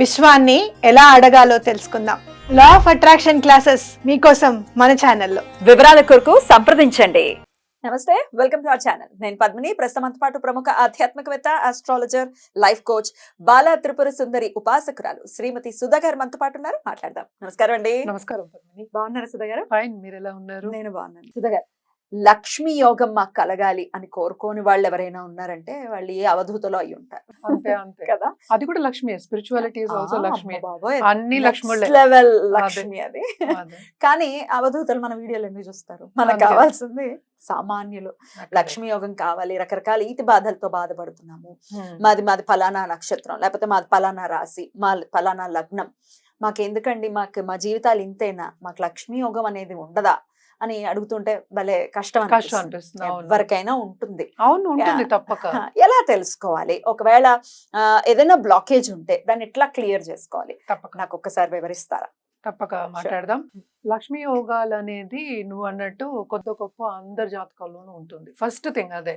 విశ్వాన్ని ఎలా అడగాలో తెలుసుకుందాం. లా ఆఫ్ అట్రాక్షన్ క్లాసెస్ మీకోసం మన ఛానల్లో. వివరాల కొరకు సంప్రదించండి. నమస్తే వెల్కమ్ టు అవర్ ఛానల్ నేను పద్మిని ప్రస్తుతం పాటు ప్రముఖ ఆధ్యాత్మికవేత్త astrologer life coach Bala Tripura Sundari ఉపాసకురాలు Shrimati Sudha garu మనతో పాటు ఉన్నారు. మాట్లాడదాం. నమస్కారం అండి. నమస్కారం పద్మిని. బాగున్నారా సుధా గారు ఫైన్ మీరు ఎలా ఉన్నారు? నేను బాగున్నాను. సుధా గారు లక్ష్మీ యోగం మాకు కలగాలి అని కోరుకోని వాళ్ళు ఎవరైనా ఉన్నారంటే వాళ్ళు ఏ అవధూతలో అయి ఉంటారు. అంతే అంతే. కదా? అది కూడా లక్ష్మి స్పిరిచువాలిటీ ఆల్సో లక్ష్మి. అన్ని లెవెల్ లక్ష్మి అది. కానీ అవధూతలు మన వీడియోలు ఎందుకు చూస్తారు? మనకు. కావాల్సింది సామాన్యులు. లక్ష్మీ యోగం కావాలి రకరకాల ఈతి బాధలతో బాధపడుతున్నాము. మాది మాది ఫలానా నక్షత్రం లేకపోతే మాది ఫలానా రాశి మా ఫలానా లగ్నం. మాకు ఎందుకండి మాకు మా జీవితాలు ఇంతేనా? మాకు లక్ష్మీ యోగం అనేది ఉండదా? అని అడుగుతుంటే భలే కష్టం కష్టం అనిపిస్తుంది. ఎవరికైనా ఉంటుంది. అవును ఉంటుంది. తప్పక. ఎలా తెలుసుకోవాలి? ఒకవేళ ఏదైనా బ్లాకేజ్ ఉంటే దాన్ని ఎట్లా క్లియర్ చేసుకోవాలి? తప్పక. నాకు ఒక్కసారి వివరిస్తారా? తప్పక మాట్లాడదాం. లక్ష్మీ యోగాలు అనేది నువ్వు అన్నట్టు కొద్ది గొప్ప అందరి జాతకాల్లోనూ ఉంటుంది. ఫస్ట్ థింగ్ అదే.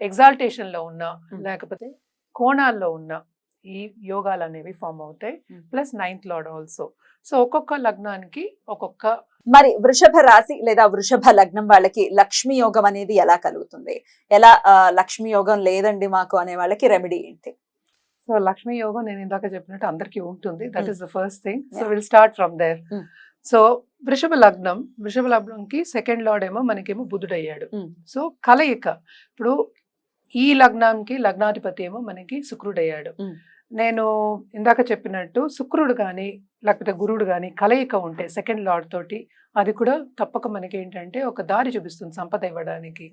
ఎగ్జాల్టేషన్లో ఉన్నా. లేకపోతే కోణాల్లో ఉన్నా ఈ యోగాలు అనేవి ఫామ్ అవుతాయి. Plus ninth lord also so ఒక్కొక్క లగ్నానికి ఒక్కొక్క మరి వృషభ రాశి లేదా వృషభ లగ్నం వాళ్ళకి లక్ష్మీ యోగం అనేది ఎలా కలుగుతుంది ఎలా లక్ష్మీ యోగం లేదండి మాకు అనే వాళ్ళకి రెమెడీ ఏంటి సో లక్ష్మీ యోగం నేను ఇందాక చెప్పినట్టు అందరికీ ఉంటుంది that. Is the first thing so. Will start from there. So వృషభ లగ్నం వృషభ లగ్నంకి సెకండ్ లార్డ్ ఏమో మనకేమో బుధుడయ్యాడు. సో కలయిక ఇప్పుడు ఈ లగ్నానికి లగ్నాధిపతి ఏమో మనకి శుక్రుడయ్యాడు. Mm. నేను ఇందాక చెప్పినట్టు శుక్రుడు కానీ లేకపోతే గురుడు కానీ కలయిక ఉంటే సెకండ్ లార్డ్ తోటి అది కూడా తప్పక మనకి ఏంటంటే ఒక దారి చూపిస్తుంది సంపద ఇవ్వడానికి.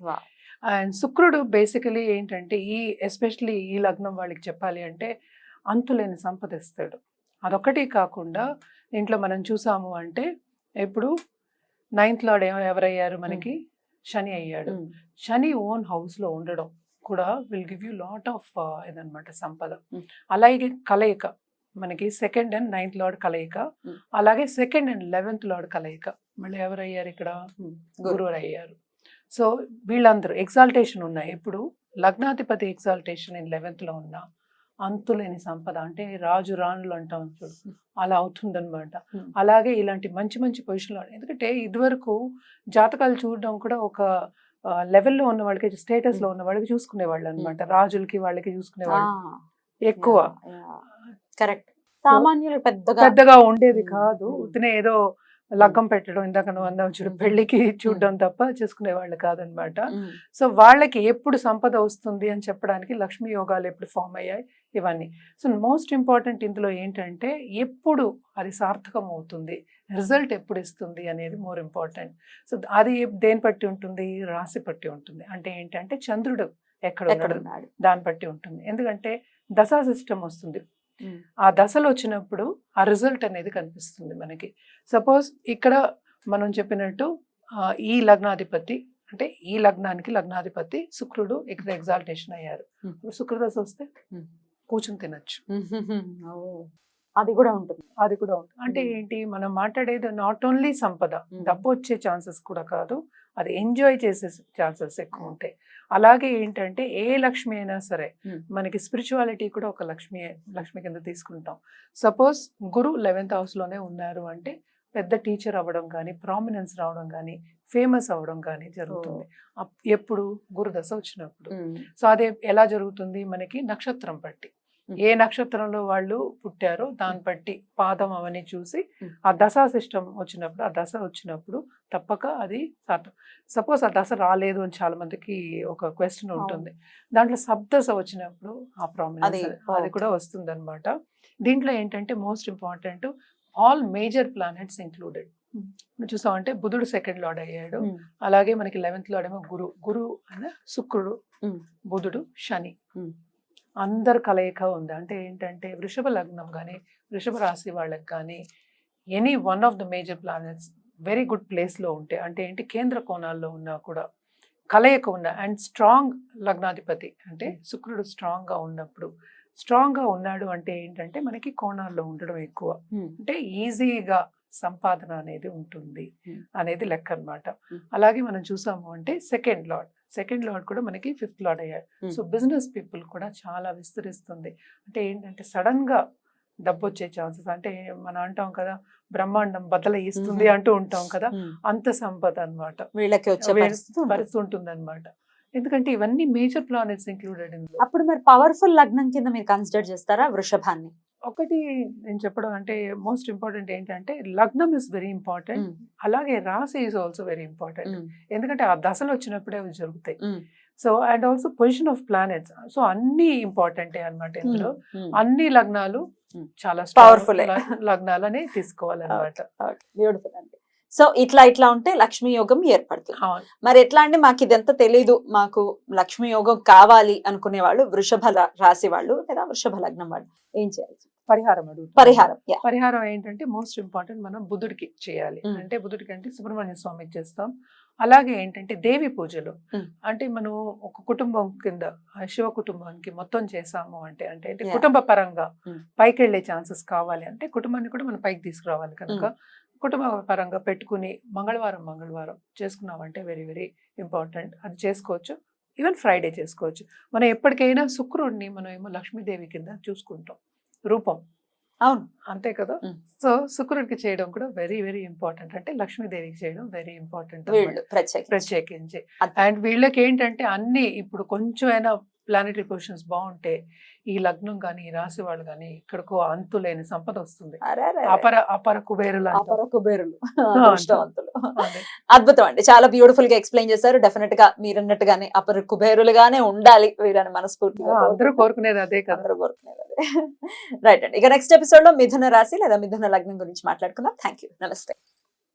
అండ్ శుక్రుడు బేసికలీ ఏంటంటే ఈ ఎస్పెషలీ ఈ లగ్నం వాళ్ళకి చెప్పాలి అంటే అంతులేని సంపద ఇస్తాడు. అదొక్కటి కాకుండా దీంట్లో మనం చూసాము అంటే ఇప్పుడు నైన్త్ లార్డ్ ఎవరయ్యారు మనకి? శని అయ్యాడు. శని ఓన్ హౌస్లో ఉండడం. కూడా will give you lot of ఇదనమాట సంపద. అలాగే కలయిక మనకి సెకండ్ అండ్ నైన్త్ లార్డ్ కలయిక. అలాగే సెకండ్ అండ్ లెవెన్త్ లార్డ్ కలయిక. మళ్ళీ ఎవరు అయ్యారు ఇక్కడ? ఉమ్, గురు. గురువు అయ్యారు సో వీళ్ళందరూ ఎగ్జాల్టేషన్ ఉన్నాయి. ఇప్పుడు లగ్నాధిపతి ఎగ్జాల్టేషన్ ఇన్ లెవెన్త్లో ఉన్న అంతులేని సంపద అంటే రాజు రాణులు అంటాం చూడు. అలా అవుతుందన్నమాట. Hmm. అలాగే ఇలాంటి మంచి మంచి పొజిషన్లో ఎందుకంటే ఇదివరకు జాతకాలు చూడడం కూడా ఒక లెవెల్లో ఉన్న వాళ్ళకి స్టేటస్లో ఉన్న వాళ్ళకి చూసుకునేవాళ్ళు అనమాట రాజులకి వాళ్ళకి చూసుకునేవాళ్ళు. ఎక్కువ. కరెక్ట్ సామాన్యులు పెద్దగా పెద్దగా ఉండేది. కాదు. ఉత్తినే ఏదో లగ్గం పెట్టడం ఇందాక నువ్వు అన్నావు చూడు. పెళ్ళికి చూడడం తప్ప చేసుకునేవాళ్ళు కాదనమాట ఉమ్, సో వాళ్ళకి ఎప్పుడు సంపద వస్తుంది అని చెప్పడానికి లక్ష్మీ యోగాలు ఎప్పుడు ఫామ్ అయ్యాయి? ఇవన్నీ. సో మోస్ట్ ఇంపార్టెంట్ ఇందులో ఏంటంటే ఎప్పుడు అది సార్థకం అవుతుంది రిజల్ట్ ఎప్పుడు ఇస్తుంది అనేది మోర్ ఇంపార్టెంట్. సో అది దేని బట్టి ఉంటుంది? రాశి బట్టి ఉంటుంది. అంటే ఏంటంటే చంద్రుడు ఎక్కడ ఉన్నాడు దాన్ని బట్టి ఉంటుంది. ఎందుకంటే దశా సిస్టమ్ వస్తుంది. ఆ దశలు వచ్చినప్పుడు ఆ రిజల్ట్ అనేది కనిపిస్తుంది మనకి. సపోజ్ ఇక్కడ మనం చెప్పినట్టు ఈ లగ్నాధిపతి అంటే ఈ లగ్నానికి లగ్నాధిపతి శుక్రుడు ఇక్కడ ఎగ్జాల్టేషన్ అయ్యారు. శుక్రదశ వస్తే. కూర్చుని తినచ్చు. అది కూడా ఉంటుంది. అది కూడా ఉంటుంది. అంటే. ఏంటి? మనం మాట్లాడేది నాట్ ఓన్లీ సంపద. డబ్బు వచ్చే ఛాన్సెస్ కూడా కాదు అది ఎంజాయ్ చేసే ఛాన్సెస్ ఎక్కువ ఉంటాయి. అలాగే ఏంటంటే ఏ లక్ష్మి అయినా సరే. మనకి స్పిరిచువాలిటీ కూడా ఒక లక్ష్మి లక్ష్మి కింద తీసుకుంటాం. సపోజ్ గురు లెవెన్త్లోనే ఉన్నారు అంటే పెద్ద టీచర్ అవ్వడం కానీ ప్రామినెన్స్ రావడం కానీ ఫేమస్ అవ్వడం కానీ జరుగుతుంది. ఎప్పుడు? గురు దశ వచ్చినప్పుడు సో అదే ఎలా జరుగుతుంది? మనకి నక్షత్రం బట్టి. ఏ నక్షత్రంలో వాళ్ళు పుట్టారో దాన్ని బట్టి పాదం అవన్నీ చూసి. ఆ దశా సిస్టమ్ వచ్చినప్పుడు ఆ దశ వచ్చినప్పుడు తప్పక అది సపోజ్ ఆ దశ రాలేదు అని చాలా మందికి ఒక క్వశ్చన్ ఉంటుంది. దాంట్లో సబ్దశ వచ్చినప్పుడు ఆ ప్రామినెన్స్ అది, కూడా వస్తుంది అనమాట దీంట్లో ఏంటంటే most important all major planets included. చూసామంటే బుధుడు సెకండ్ లార్డ్ అయ్యాడు. అలాగే మనకి లెవెన్త్లో ఏమో గురు గురు అనే శుక్రుడు బుధుడు శని. అందరు కలయిక ఉంది. అంటే ఏంటంటే వృషభ లగ్నం కానీ వృషభ రాశి వాళ్ళకి కానీ any one of the major planets very good ప్లేస్లో ఉంటే అంటే ఏంటి కేంద్ర కోణాల్లో ఉన్నా కూడా కలయిక ఉన్న అండ్ స్ట్రాంగ్ లగ్నాధిపతి అంటే శుక్రుడు స్ట్రాంగ్గా ఉన్నప్పుడు స్ట్రాంగ్గా ఉన్నాడు అంటే ఏంటంటే మనకి కోణాల్లో ఉండడం ఎక్కువ. అంటే ఈజీగా సంపాదన అనేది ఉంటుంది. అనేది లెక్క అన్నమాట. Hmm. అలాగే మనం చూసాము అంటే సెకండ్ లార్డ్. సెకండ్ లార్డ్ కూడా మనకి ఫిఫ్త్ అయ్యాడు Hmm. సో బిజినెస్ పీపుల్ కూడా చాలా విస్తరిస్తుంది అంటే ఏంటంటే సడన్గా డబ్బు వచ్చే ఛాన్సెస్ అంటే మనం అంటాం కదా బ్రహ్మాండం Mhm. అంటూ ఉంటాం కదా అంత సంపద అన్నమాట వీళ్ళకి వచ్చే. పరిస్థితి ఉంటుంది అనమాట ఎందుకంటే ఇవన్నీ మేజర్ ప్లానెట్స్ ఇంక్లూడెడ్ అప్పుడు మరి పవర్ఫుల్ లగ్నం కింద మీరు కన్సిడర్ చేస్తారా వృషభాన్ని? ఒకటి నేను చెప్పడం అంటే మోస్ట్ ఇంపార్టెంట్ ఏంటంటే లగ్నం ఇస్ వెరీ ఇంపార్టెంట్. అలాగే రాశి ఈజ్ ఆల్సో వెరీ ఇంపార్టెంట్. ఎందుకంటే ఆ దశలు వచ్చినప్పుడే అవి జరుగుతాయి. So and also position of planets. So అన్ని ఇంపార్టెంటే అన్నమాట ఇందులో. అన్ని లగ్నాలు. చాలా ఏ. లగ్నాలని తీసుకోవాలన్నమాట. బ్యూటిఫుల్ అండి. సో ఇట్లా ఇట్లా ఉంటే లక్ష్మీ యోగం ఏర్పడుతుంది. మరి ఎట్లా అండి మాకు ఇదంతా తెలీదు మాకు లక్ష్మీ యోగం కావాలి అనుకునే వాళ్ళు వృషభ రా- రాశి వాళ్ళు లేదా వృషభ లగ్నం వాళ్ళు ఏం చేయాలి పరిహారం అడుగుతాను పరిహారం పరిహారం ఏంటంటే మోస్ట్ ఇంపార్టెంట్ మనం బుద్ధుడికి చేయాలి Mm. అంటే బుద్ధుడికి అంటే సుబ్రహ్మణ్య స్వామికి చేస్తాం అలాగే ఏంటంటే దేవి పూజలు Mm. అంటే మనం ఒక కుటుంబం కింద శివ కుటుంబానికి మొత్తం చేసాము అంటే అంటే అంటే. కుటుంబ పరంగా Mm. పైకి వెళ్ళే ఛాన్సెస్ కావాలి అంటే కుటుంబాన్ని కూడా మనం పైకి తీసుకురావాలి కనుక కుటుంబ పరంగా పెట్టుకుని మంగళవారం మంగళవారం చేసుకున్నామంటే వెరీ వెరీ ఇంపార్టెంట్ అది చేసుకోవచ్చు. ఈవెన్ ఫ్రైడే చేసుకోవచ్చు. మనం ఎప్పటికైనా శుక్రుడిని మనం ఏమో లక్ష్మీదేవి కింద చూసుకుంటాం. రూపం. అవును. అంతే కదా. సో శుక్రుడికి చేయడం కూడా వెరీ వెరీ ఇంపార్టెంట్ అంటే లక్ష్మీదేవికి చేయడం వెరీ ఇంపార్టెంట్ ప్రత్యేకించి. అండ్ వీళ్ళకి ఏంటంటే అన్ని ఇప్పుడు కొంచెమైనా ప్లానటరీ పొజిషన్స్ బాగుంటే ఈ లగ్నం కానీ ఈ రాశి వాళ్ళు కానీ ఇక్కడికో అంతులేని సంపద వస్తుంది. అపర అపర కుబేరులు. అపర కుబేరులు. అదే. అద్భుతం అండి. చాలా బ్యూటిఫుల్గా ఎక్స్ప్లెయిన్ చేశారు. డెఫినెట్గా మీరు అన్నట్టుగానే అపర కుబేరులుగానే ఉండాలి వీరని మనస్ఫూర్తిగా అందరూ కోరుకునేది అదే కదా. అందరూ కోరుకునేది రైట్ అండి. ఇక నెక్స్ట్ ఎపిసోడ్లో మిథున రాశి లేదా మిథున లగ్నం గురించి మాట్లాడుకుందాం. థ్యాంక్ యూ నమస్తే.